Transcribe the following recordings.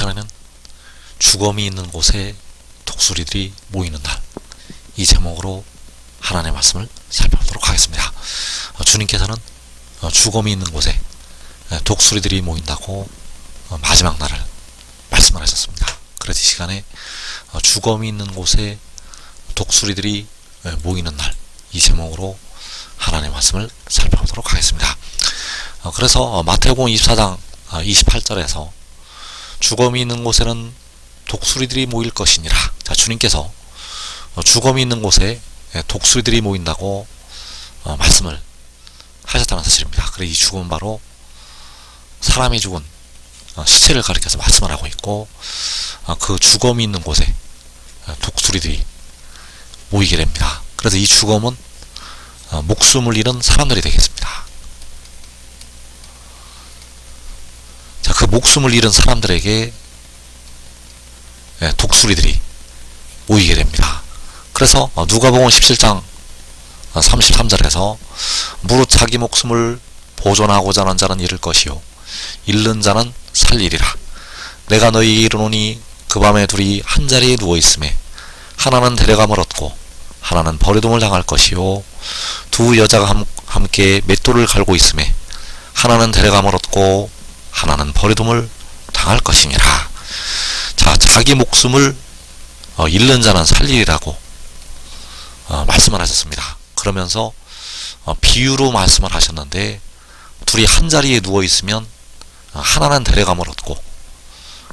시간에는 죽음이 있는 곳에 독수리들이 모이는 날 이 제목으로 하나님의 말씀을 살펴보도록 하겠습니다. 어, 주님께서는 어, 죽음이 있는 곳에 에, 독수리들이 모인다고 어, 마지막 날을 말씀을 하셨습니다. 그래서 이 시간에 어, 죽음이 있는 곳에 독수리들이 에, 모이는 날이 제목으로 하나님의 말씀을 살펴보도록 하겠습니다. 어, 그래서 어, 마태복음 24장 28절에서 죽음이 있는 곳에는 독수리들이 모일 것이니라. 자, 주님께서 어, 죽음이 있는 곳에 예, 독수리들이 모인다고 어, 말씀을 하셨다는 사실입니다. 그래 이 죽음은 바로 사람이 죽은 어, 시체를 가리켜서 말씀을 하고 있고 어, 그 죽음이 있는 곳에 어, 독수리들이 모이게 됩니다. 그래서 이 어, 목숨을 잃은 사람들이 되겠습니다. 자, 그 목숨을 잃은 사람들에게 예, 독수리들이 모이게 됩니다. 그래서 어, 누가복음 17장 33절에서 무릇 자기 목숨을 보존하고자 하는 자는 잃을 것이요 잃는 자는 살리리라. 내가 너희에게 이르노니 그 밤에 둘이 한 자리에 누워 있음에 하나는 데려감을 얻고 하나는 버려둠을 당할 것이요 두 여자가 함, 함께 맷돌을 갈고 있음에 하나는 데려감을 얻고 하나는 버려둠을 당할 것이니라. 자, 자기 목숨을 어, 잃는 자는 살리리라고 어, 말씀을 하셨습니다. 그러면서 어, 비유로 말씀을 하셨는데 둘이 한 자리에 누워 있으면 어, 하나는 데려감을 얻고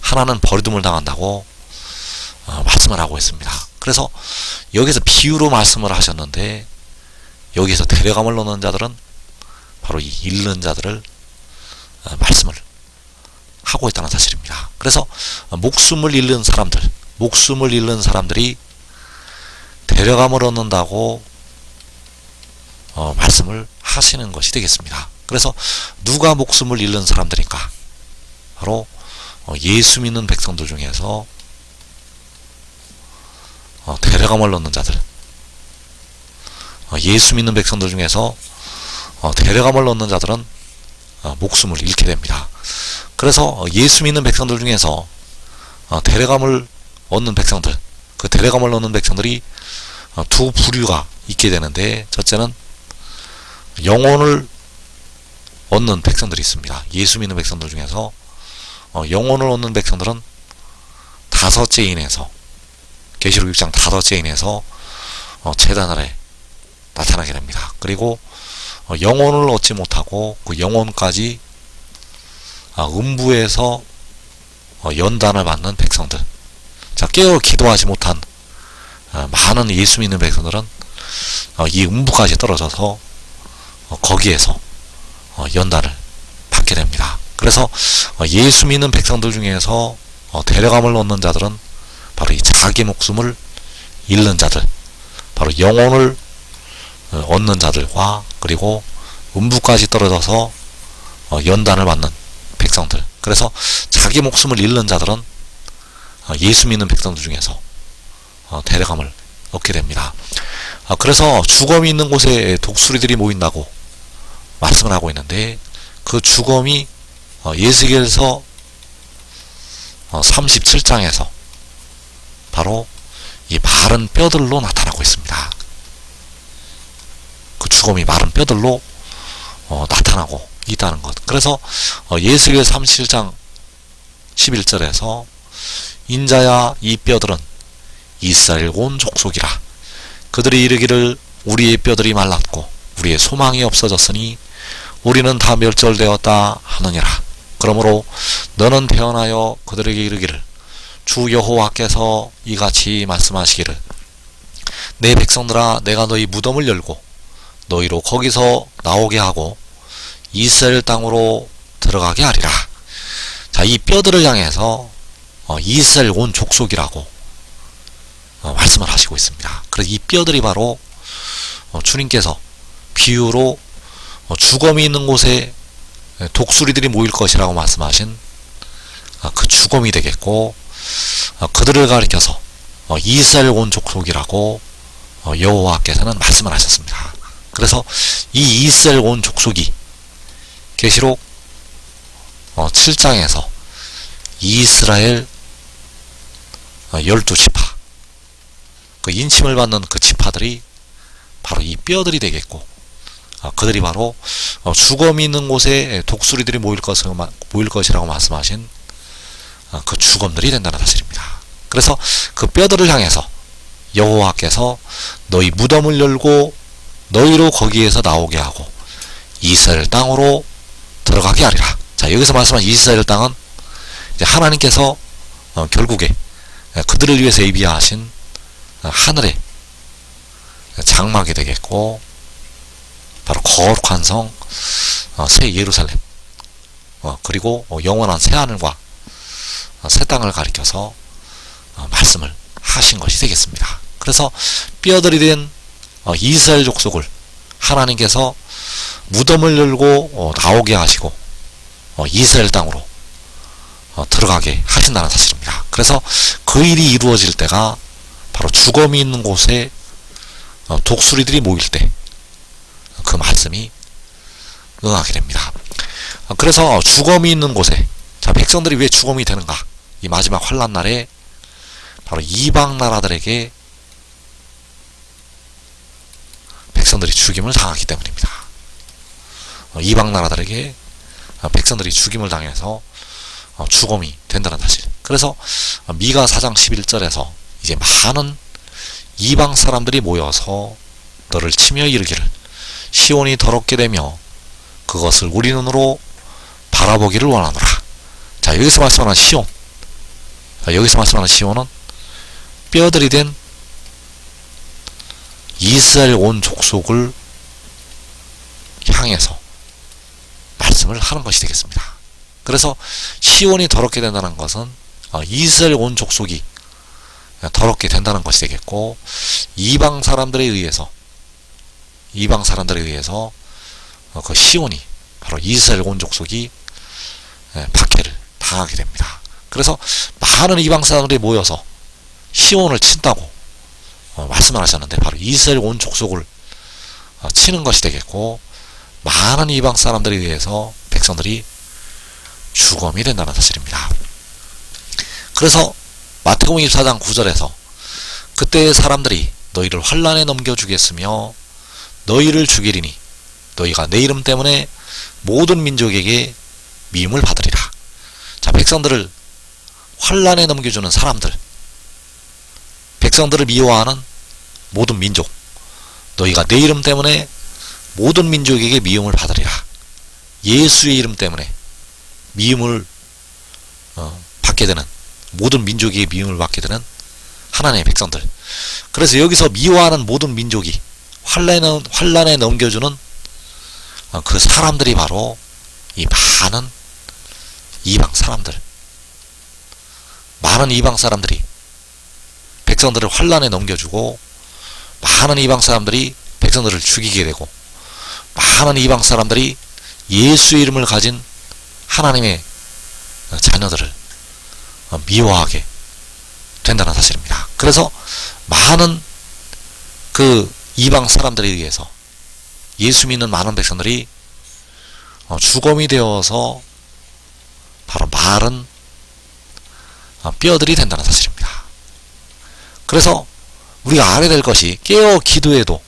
하나는 버리둠을 당한다고 어, 말씀을 하고 있습니다. 그래서 여기서 비유로 말씀을 하셨는데 여기서 데려감을 넣는 자들은 바로 이 잃는 자들을 어, 말씀을 하고 있다는 사실입니다. 그래서 어, 목숨을 잃는 사람들, 목숨을 잃는 사람들이 데려감을 얻는다고 어, 말씀을 하시는 것이 되겠습니다. 그래서 누가 목숨을 잃는 사람들인가? 바로 어, 예수 믿는 백성들 중에서 어, 데려감을 얻는 자들, 어, 예수 믿는 백성들 중에서 어, 데려감을 얻는 자들은 어, 목숨을 잃게 됩니다. 그래서 어, 예수 믿는 백성들 중에서 어, 데려감을 얻는 백성들, 그 데려감을 얻는 백성들이 어, 두 부류가 있게 되는데 첫째는 영혼을 얻는 백성들이 있습니다. 예수 믿는 백성들 중에서 어, 영혼을 얻는 백성들은 다섯째 인에서 계시록 6장 다섯째 인에서 어, 재단 아래 나타나게 됩니다. 그리고 어, 영혼을 얻지 못하고 그 영혼까지 아, 음부에서 어, 연단을 받는 백성들. 자, 깨어 기도하지 못한 어, 많은 예수 믿는 백성들은 어, 이 음부까지 떨어져서 어, 거기에서 어, 연단을 받게 됩니다. 그래서 어, 예수 믿는 백성들 중에서 어, 데려감을 얻는 자들은 바로 이 자기 목숨을 잃는 자들, 바로 영혼을 어, 얻는 자들과 그리고 음부까지 떨어져서 어, 연단을 받는 백성들. 그래서 자기 목숨을 잃는 자들은 어, 예수 믿는 백성들 중에서 어, 데려감을 얻게 됩니다. 어, 그래서 죽음이 있는 곳에 독수리들이 모인다고 말씀을 하고 있는데 그 죽음이 어, 예수께서 어, 37장에서 바로 이 마른 뼈들로 나타나고 있습니다. 그 죽음이 마른 뼈들로 어, 나타나고 있다는 것. 그래서 어, 예수의 37장 11절에서 인자야 이 뼈들은 이스라엘 온 족속이라 그들이 이르기를 우리의 뼈들이 말랐고 우리의 소망이 없어졌으니 우리는 다 멸절되었다 하느니라. 그러므로 너는 태어나여 그들에게 이르기를 주 여호와께서 이같이 말씀하시기를 내 백성들아 내가 너희 무덤을 열고 너희로 거기서 나오게 하고 이스라엘 땅으로 들어가게 하리라. 자, 이 뼈들을 향해서 어, 이스라엘 온 족속이라고 어, 말씀을 하시고 있습니다. 그래서 이 뼈들이 바로 어, 주님께서 비유로 어, 죽음이 있는 곳에 독수리들이 모일 것이라고 말씀하신 어, 그 죽음이 되겠고 어, 그들을 가리켜서 어, 이스라엘 온 족속이라고 어, 여호와께서는 말씀을 하셨습니다. 그래서 이 이스라엘 온 족속이 계시록 어, 7장에서 이스라엘 어, 열두 지파 그 인침을 받는 그 지파들이 바로 이 뼈들이 되겠고 아, 그들이 바로 어, 주검이 있는 곳에 독수리들이 모일 것을 마- 모일 것이라고 말씀하신 아, 그 주검들이 된다는 사실입니다. 그래서 그 뼈들을 향해서 여호와께서 너희 무덤을 열고 너희로 거기에서 나오게 하고 이스라엘 땅으로 들어가게 하리라. 자 여기서 말씀한 이스라엘 땅은 이제 하나님께서 어, 결국에 예, 그들을 위해서 예비하신 어, 하늘의 장막이 되겠고 바로 거룩한 성, 어, 새 예루살렘, 어, 그리고 어, 영원한 새 하늘과 어, 새 땅을 가리켜서 어, 말씀을 하신 것이 되겠습니다. 그래서 뼈들이 된 어, 이스라엘 족속을 하나님께서 무덤을 열고 어, 나오게 하시고 어, 이스라엘 땅으로 어, 들어가게 하신다는 사실입니다. 그래서 그 일이 이루어질 때가 바로 주검이 있는 곳에 어, 독수리들이 모일 때 그 말씀이 응하게 됩니다. 어, 그래서 주검이 있는 곳에 자 백성들이 왜 주검이 되는가? 이 마지막 환란 날에 바로 이방 나라들에게 백성들이 죽임을 당하기 때문입니다. 어, 이방 나라들에게 어, 백성들이 죽임을 당해서 어, 주검이 된다는 사실. 그래서 어, 미가 4장 11절에서 이제 많은 이방 사람들이 모여서 너를 치며 이르기를 시온이 더럽게 되며 그것을 우리 눈으로 바라보기를 원하노라. 자 여기서 말씀하는 시온. 자, 여기서 말씀하는 시온은 뼈들이 된 이스라엘 온 족속을 향해서 말씀을 하는 것이 되겠습니다. 그래서 시온이 더럽게 된다는 것은 어, 이스라엘 온 족속이 더럽게 된다는 것이 되겠고 이방 사람들에 의해서 이방 사람들에 의해서 어, 그 시온이 바로 이스라엘 온 족속이 예, 박해를 당하게 됩니다. 그래서 많은 이방 사람들이 모여서 시온을 친다고 어, 말씀을 하셨는데 바로 이스라엘 온 족속을 어, 치는 것이 되겠고 많은 이방 사람들에 의해서 백성들이 죽음이 된다는 사실입니다. 그래서 마태복음 24장 9절에서 그때의 사람들이 너희를 환란에 넘겨주겠으며 너희를 죽이리니 너희가 내 이름 때문에 모든 민족에게 미움을 받으리라. 자, 백성들을 환란에 넘겨주는 사람들, 백성들을 미워하는 모든 민족, 너희가 내 이름 때문에 모든 민족에게 미움을 받으리라. 예수의 이름 때문에 미움을 어, 받게 되는 모든 민족에게 미움을 받게 되는 하나님의 백성들. 그래서 여기서 미워하는 모든 민족이 환란에, 환란에 넘겨주는 어, 그 사람들이 바로 이 많은 이방 사람들. 많은 이방 사람들이 백성들을 환란에 넘겨주고 많은 이방 사람들이 백성들을 죽이게 되고 많은 이방 사람들이 예수의 이름을 가진 하나님의 자녀들을 어, 미워하게 된다는 사실입니다. 그래서 많은 그 이방 사람들에 의해서 예수 믿는 많은 백성들이 어, 주검이 되어서 바로 마른 어, 뼈들이 된다는 사실입니다. 그래서 우리가 알아야 될 것이 깨어 기도해도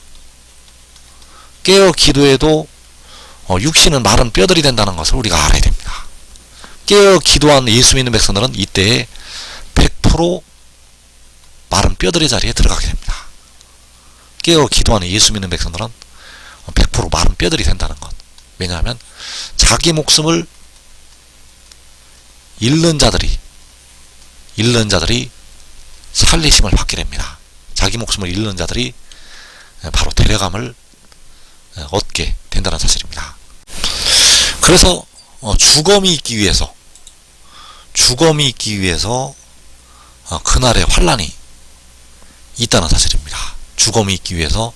깨어 기도해도 어, 육신은 마른 뼈들이 된다는 것을 우리가 알아야 됩니다. 깨어 기도한 예수 믿는 백성들은 이때에 100% 마른 뼈들의 자리에 들어가게 됩니다. 깨어 기도하는 예수 믿는 백성들은 100% 마른 뼈들이 된다는 것. 왜냐하면 자기 목숨을 잃는 자들이 잃는 자들이 살리심을 받게 됩니다. 자기 목숨을 잃는 자들이 바로 데려감을 얻게 된다는 사실입니다. 그래서 어, 주검이 있기 위해서 주검이 있기 위해서 어, 그날의 환란이 있다는 사실입니다. 주검이 있기 위해서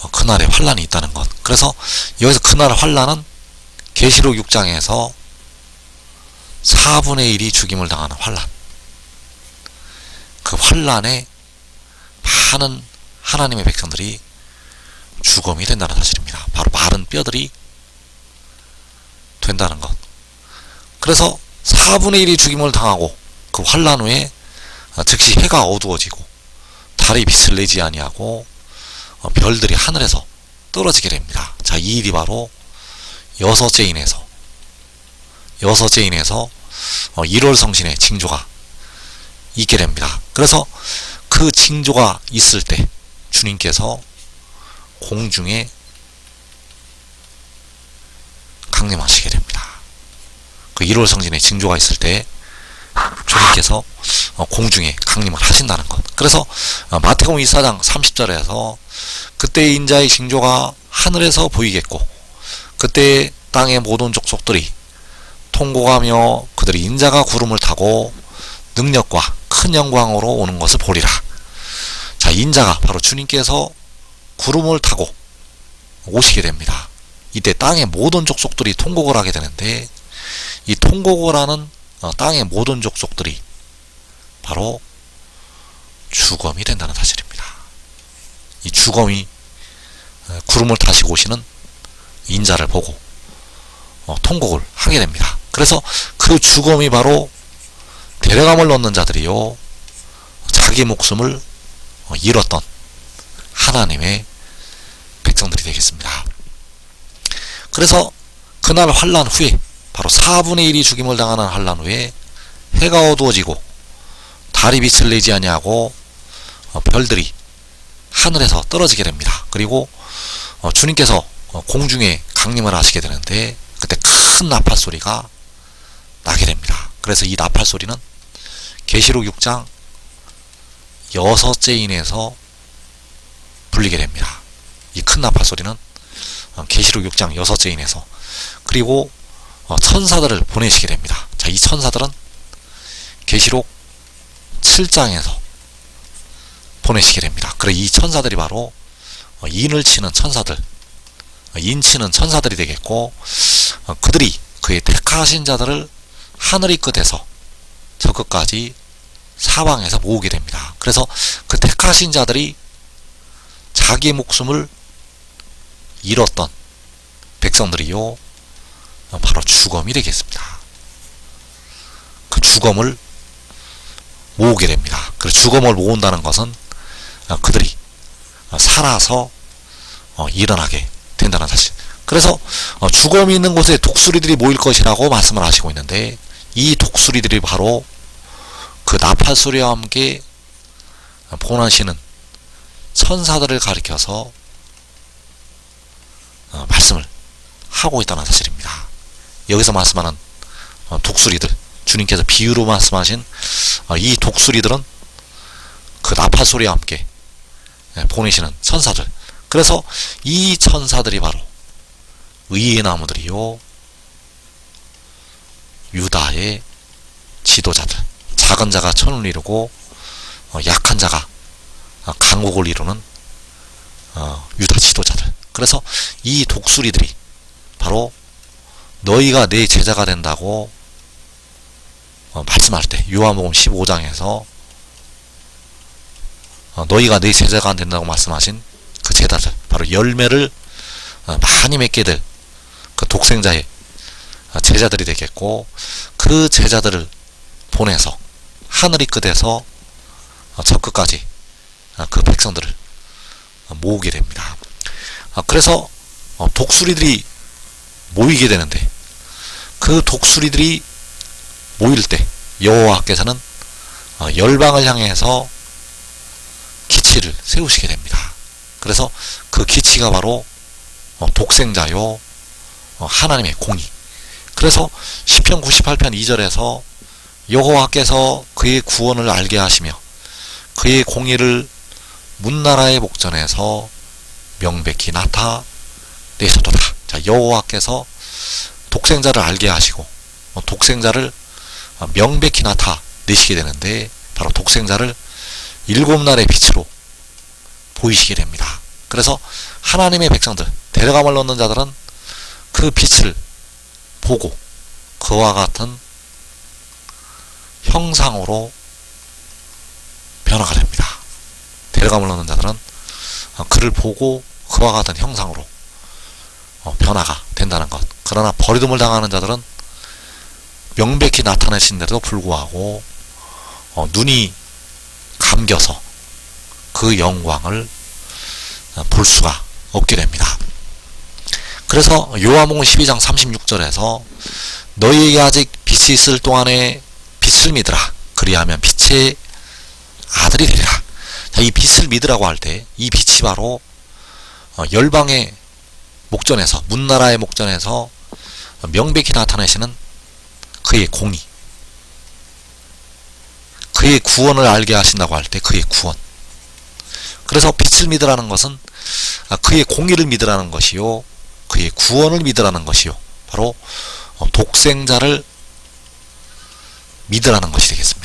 어, 그날의 환란이 있다는 것. 그래서 여기서 그날 환란은 계시록 6장에서 4분의 1이 죽임을 당하는 환란. 그 환란에 많은 하나님의 백성들이 죽음이 된다는 사실입니다. 바로 마른 뼈들이 된다는 것. 그래서 4분의 1이 죽임을 당하고 그 환란 후에 어, 즉시 해가 어두워지고 달이 빛을 내지 아니하고 어, 별들이 하늘에서 떨어지게 됩니다. 자, 이 일이 바로 여섯째 인에서 여섯째 인에서 1월 성신의 징조가 있게 됩니다. 그래서 그 징조가 있을 때 주님께서 공중에 강림하시게 됩니다. 그 1월 성신의 징조가 있을 때 주님께서 어, 공중에 강림을 하신다는 것. 그래서 어, 마태복음 24장 30절에서 그때 인자의 징조가 하늘에서 보이겠고 그때 땅의 모든 족속들이 통곡하며 그들이 인자가 구름을 타고 능력과 큰 영광으로 오는 것을 보리라. 자, 인자가 바로 주님께서 구름을 타고 오시게 됩니다. 이때 땅의 모든 족속들이 통곡을 하게 되는데 이 통곡을 하는 어, 땅의 모든 족속들이 바로 주검이 된다는 사실입니다. 이 주검이 어, 구름을 타시고 오시는 인자를 보고 어, 통곡을 하게 됩니다. 그래서 그 주검이 바로 데려감을 넣는 자들이요 자기 목숨을 잃었던 하나님의 백성들이 되겠습니다. 그래서 그날 환란 후에 바로 4분의 1이 죽임을 당하는 환란 후에 해가 어두워지고 달이 빛을 내지 아니하고 어, 별들이 하늘에서 떨어지게 됩니다. 그리고 어, 주님께서 어, 공중에 강림을 하시게 되는데 그때 큰 나팔 소리가 나게 됩니다. 그래서 이 나팔 소리는 계시록 6장 여섯째 인에서 불리게 됩니다. 이 큰 나팔 소리는 계시록 6장 여섯째 인에서 그리고 천사들을 보내시게 됩니다. 자, 이 천사들은 계시록 7장에서 보내시게 됩니다. 그래 이 천사들이 바로 인을 치는 천사들, 인 치는 천사들이 되겠고 그들이 그의 택하신 자들을 하늘이 끝에서 저 끝까지 사방에서 모으게 됩니다. 그래서 그 택하신 자들이 자기 목숨을 잃었던 백성들이요 바로 주검이 되겠습니다. 그 주검을 모으게 됩니다. 그 주검을 모은다는 것은 그들이 살아서 어, 일어나게 된다는 사실. 그래서 어, 주검이 있는 곳에 독수리들이 모일 것이라고 말씀을 하시고 있는데 이 독수리들이 바로 그 나팔 소리와 함께 본하시는 천사들을 가리켜서 어, 말씀을 하고 있다는 사실입니다. 여기서 말씀하는 어, 독수리들, 주님께서 비유로 말씀하신 어, 이 독수리들은 그 나팔 소리와 함께 예, 보내시는 천사들. 그래서 이 천사들이 바로 의의 나무들이요, 유다의 지도자들. 작은 자가 천을 이루고 약한 자가 강국을 이루는 유다 지도자들. 그래서 이 독수리들이 바로 너희가 내 제자가 된다고 어, 말씀할 때 요한복음 15장에서 어, 너희가 내 제자가 된다고 말씀하신 그 제자들 바로 열매를 어, 많이 맺게 될 그 독생자의 어, 제자들이 되겠고 그 제자들을 보내서 하늘이 끝에서 어, 저 끝까지 어, 그 백성들을 어, 모으게 됩니다. 어, 그래서 어, 독수리들이 모이게 되는데 그 독수리들이 모일 때 여호와께서는 어, 열방을 향해서 기치를 세우시게 됩니다. 그래서 그 기치가 바로 어, 독생자요 하나님의 공의. 그래서 시편 98편 2절에서 여호와께서 그의 구원을 알게 하시며 그의 공의를 문나라의 목전에서 명백히 나타내셨도다. 자, 여호와께서 독생자를 알게 하시고 어, 독생자를 어, 명백히 나타 내시게 되는데 바로 독생자를 일곱 날의 빛으로 보이시게 됩니다. 그래서 하나님의 백성들, 데려감을 얻는 자들은 그 빛을 보고 그와 같은 형상으로 변화가 됩니다. 데려감을 얻는 자들은 어, 그를 보고 그와 같은 형상으로 변화가 된다는 것. 그러나 버리둠을 당하는 자들은 명백히 나타내신데도 불구하고 어, 눈이 감겨서 그 영광을 어, 볼 수가 없게 됩니다. 그래서 요한복음 12장 36절에서 너희에게 아직 빛이 있을 동안에 빛을 믿으라. 그리하면 빛의 아들이 되리라. 자, 이 빛을 믿으라고 할 때 이 빛이 바로 어, 열방의 목전에서 문나라의 목전에서 명백히 나타내시는 그의 공의 그의 구원을 알게 하신다고 할 때 그의 구원 그래서 빛을 믿으라는 것은 아, 그의 공의를 믿으라는 것이요 그의 구원을 믿으라는 것이요 바로 어, 독생자를 믿으라는 것이 되겠습니다.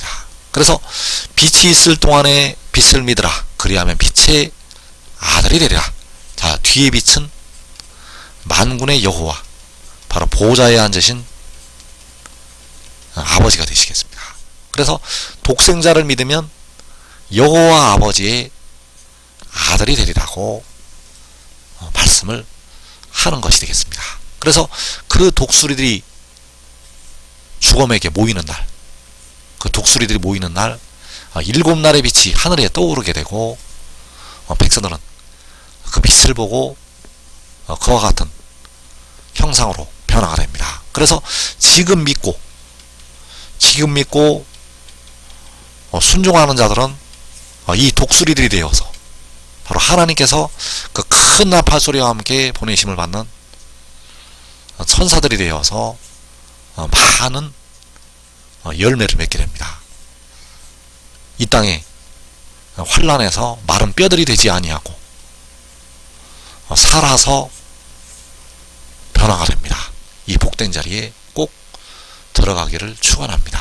그래서 빛이 있을 동안에 빛을 믿으라. 그리하면 빛의 아들이 되리라. 자, 뒤에 빛은 만군의 여호와 바로 보호자에 앉으신 아버지가 되시겠습니다. 그래서 독생자를 믿으면 여호와 아버지의 아들이 되리라고 어, 말씀을 하는 것이 되겠습니다. 그래서 그 독수리들이 주검에게 모이는 날, 그 독수리들이 모이는 날, 아, 일곱 날의 빛이 하늘에 떠오르게 되고, 어, 백성들은 그 빛을 보고 어, 그와 같은 형상으로 변화가 됩니다. 그래서 지금 믿고, 지금 믿고 어, 순종하는 자들은 어, 이 독수리들이 되어서 바로 하나님께서 그 큰 나팔 소리와 함께 보내심을 받는 어, 천사들이 되어서 어, 많은 어, 열매를 맺게 됩니다. 이 땅에 환란에서 마른 뼈들이 되지 아니하고 어, 살아서 변화가 됩니다. 이 복된 자리에 꼭 들어가기를 축원합니다.